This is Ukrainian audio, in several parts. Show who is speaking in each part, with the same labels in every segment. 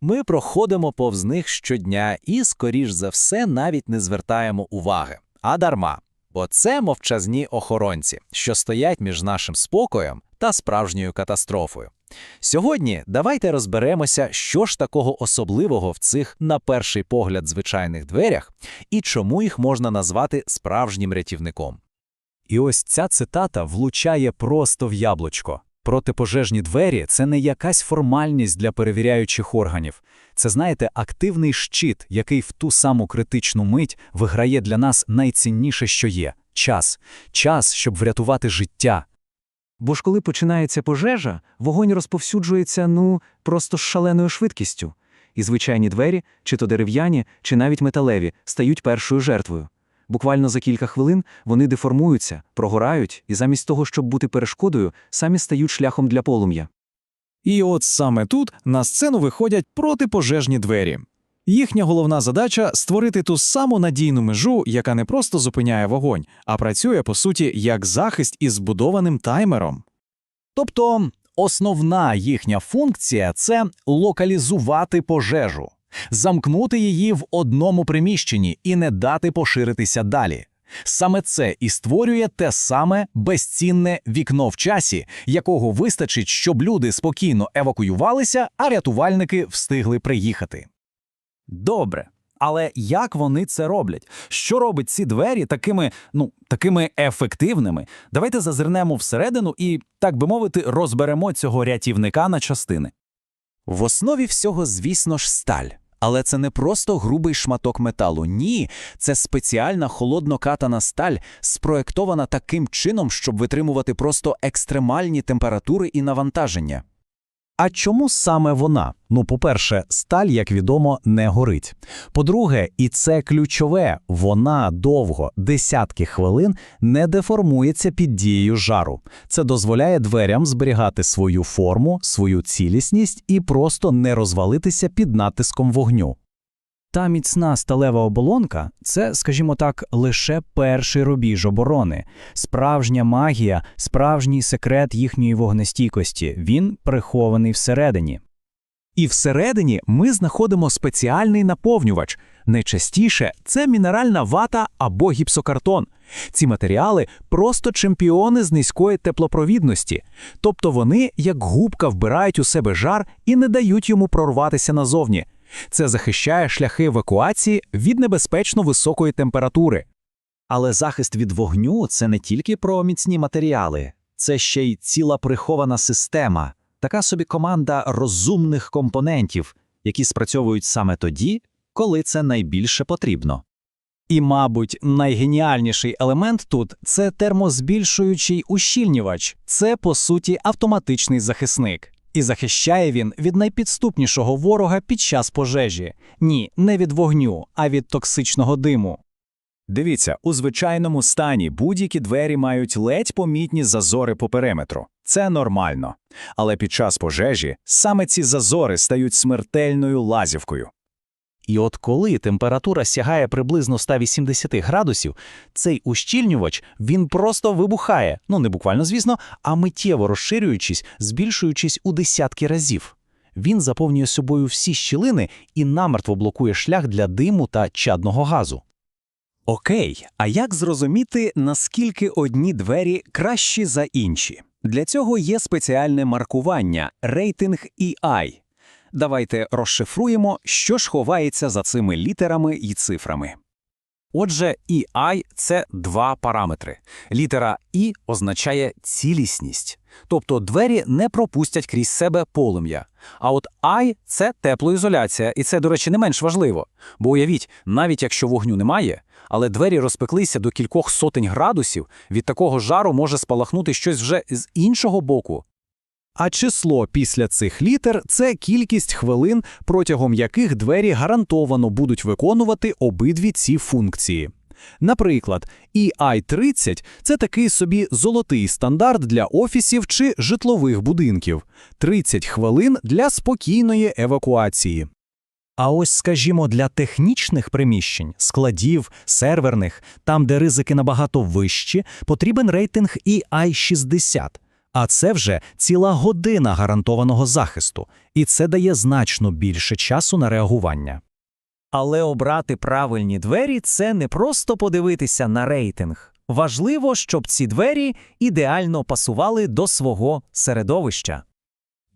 Speaker 1: Ми проходимо повз них щодня і, скоріш за все, навіть не звертаємо уваги. А дарма. Бо це мовчазні охоронці, що стоять між нашим спокоєм та справжньою катастрофою. Сьогодні давайте розберемося, що ж такого особливого в цих, на перший погляд, звичайних дверях, і чому їх можна назвати справжнім рятівником.
Speaker 2: І ось ця цитата влучає просто в яблучко. Протипожежні двері це не якась формальність для перевіряючих органів. Це, знаєте, активний щит, який в ту саму критичну мить виграє для нас найцінніше, що є час. Час, щоб врятувати життя.
Speaker 3: Бо ж коли починається пожежа, вогонь розповсюджується, ну, просто з шаленою швидкістю. І звичайні двері, чи то дерев'яні, чи навіть металеві, стають першою жертвою. Буквально за кілька хвилин вони деформуються, прогорають і замість того, щоб бути перешкодою, самі стають шляхом для полум'я.
Speaker 4: І от саме тут на сцену виходять протипожежні двері. Їхня головна задача створити ту саму надійну межу, яка не просто зупиняє вогонь, а працює, по суті, як захист із збудованим таймером.
Speaker 2: Тобто основна їхня функція це локалізувати пожежу, замкнути її в одному приміщенні і не дати поширитися далі. Саме це і створює те саме безцінне вікно в часі, якого вистачить, щоб люди спокійно евакуювалися, а рятувальники встигли приїхати. Добре. Але як вони це роблять? Що робить ці двері такими, ну, такими ефективними? Давайте зазирнемо всередину і, так би мовити, розберемо цього рятівника на частини.
Speaker 1: В основі всього, звісно ж, сталь. Але це не просто грубий шматок металу. Ні, це спеціальна холоднокатана сталь, спроектована таким чином, щоб витримувати просто екстремальні температури і навантаження.
Speaker 2: А чому саме вона? Ну, по-перше, сталь, як відомо, не горить. По-друге, і це ключове, вона довго, десятки хвилин, не деформується під дією жару. Це дозволяє дверям зберігати свою форму, свою цілісність і просто не розвалитися під натиском вогню. Та міцна сталева оболонка це, скажімо так, лише перший рубіж оборони. Справжня магія, справжній секрет їхньої вогнестійкості. Він прихований всередині. І всередині ми знаходимо спеціальний наповнювач. Найчастіше це мінеральна вата або гіпсокартон. Ці матеріали просто чемпіони з низької теплопровідності, тобто вони, як губка, вбирають у себе жар і не дають йому прорватися назовні. Це захищає шляхи евакуації від небезпечно високої температури. Але захист від вогню це не тільки про міцні матеріали, це ще й ціла прихована система, така собі команда розумних компонентів, які спрацьовують саме тоді, коли це найбільше потрібно. І, мабуть, найгеніальніший елемент тут це термозбільшуючий ущільнювач, це, по суті, автоматичний захисник. І захищає він від найпідступнішого ворога під час пожежі. Ні, не від вогню, а від токсичного диму. Дивіться, у звичайному стані будь-які двері мають ледь помітні зазори по периметру. Це нормально. Але під час пожежі саме ці зазори стають смертельною лазівкою. І от коли температура сягає приблизно 180 градусів, цей ущільнювач він просто вибухає, ну не буквально, звісно, а миттєво розширюючись, збільшуючись у десятки разів. Він заповнює собою всі щілини і намертво блокує шлях для диму та чадного газу. Окей, а як зрозуміти, наскільки одні двері кращі за інші? Для цього є спеціальне маркування рейтинг EI. Давайте розшифруємо, що ж ховається за цими літерами і цифрами. Отже, EI – це два параметри. Літера І означає цілісність, тобто двері не пропустять крізь себе полум'я. А от I – це теплоізоляція, і це, до речі, не менш важливо. Бо уявіть, навіть якщо вогню немає, але двері розпеклися до кількох сотень градусів, від такого жару може спалахнути щось вже з іншого боку. А число після цих літер це кількість хвилин, протягом яких двері гарантовано будуть виконувати обидві ці функції. Наприклад, EI30 – це такий собі золотий стандарт для офісів чи житлових будинків, 30 хвилин для спокійної евакуації. А ось, скажімо, для технічних приміщень, складів, серверних, там, де ризики набагато вищі, потрібен рейтинг EI60. А це вже ціла година гарантованого захисту, і це дає значно більше часу на реагування.
Speaker 5: Але обрати правильні двері це не просто подивитися на рейтинг. Важливо, щоб ці двері ідеально пасували до свого середовища.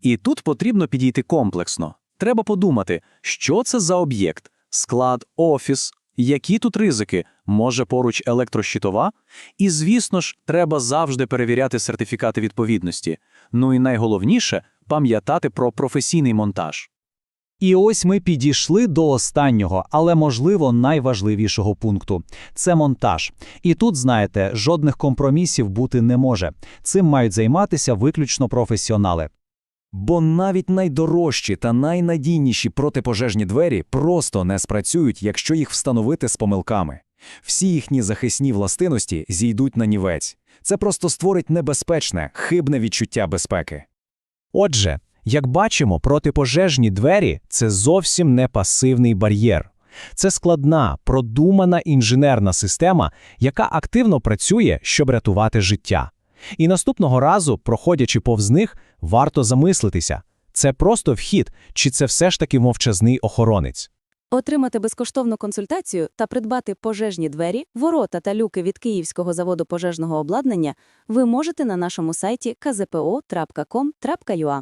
Speaker 3: І тут потрібно підійти комплексно. Треба подумати, що це за об'єкт, склад, офіс, які тут ризики, може поруч електрощитова? І, звісно ж, треба завжди перевіряти сертифікати відповідності. Ну і найголовніше пам'ятати про професійний монтаж.
Speaker 2: І ось ми підійшли до останнього, але, можливо, найважливішого пункту – це монтаж. І тут, знаєте, жодних компромісів бути не може. Цим мають займатися виключно професіонали.
Speaker 1: Бо навіть найдорожчі та найнадійніші протипожежні двері просто не спрацюють, якщо їх встановити з помилками. Всі їхні захисні властивості зійдуть на нівець. Це просто створить небезпечне, хибне відчуття безпеки.
Speaker 2: Отже, як бачимо, протипожежні двері – це зовсім не пасивний бар'єр. Це складна, продумана інженерна система, яка активно працює, щоб рятувати життя. І наступного разу, проходячи повз них, варто замислитися – це просто вхід, чи це все ж таки мовчазний охоронець.
Speaker 6: Отримати безкоштовну консультацію та придбати пожежні двері, ворота та люки від Київського заводу пожежного обладнання ви можете на нашому сайті kzpo.com.ua.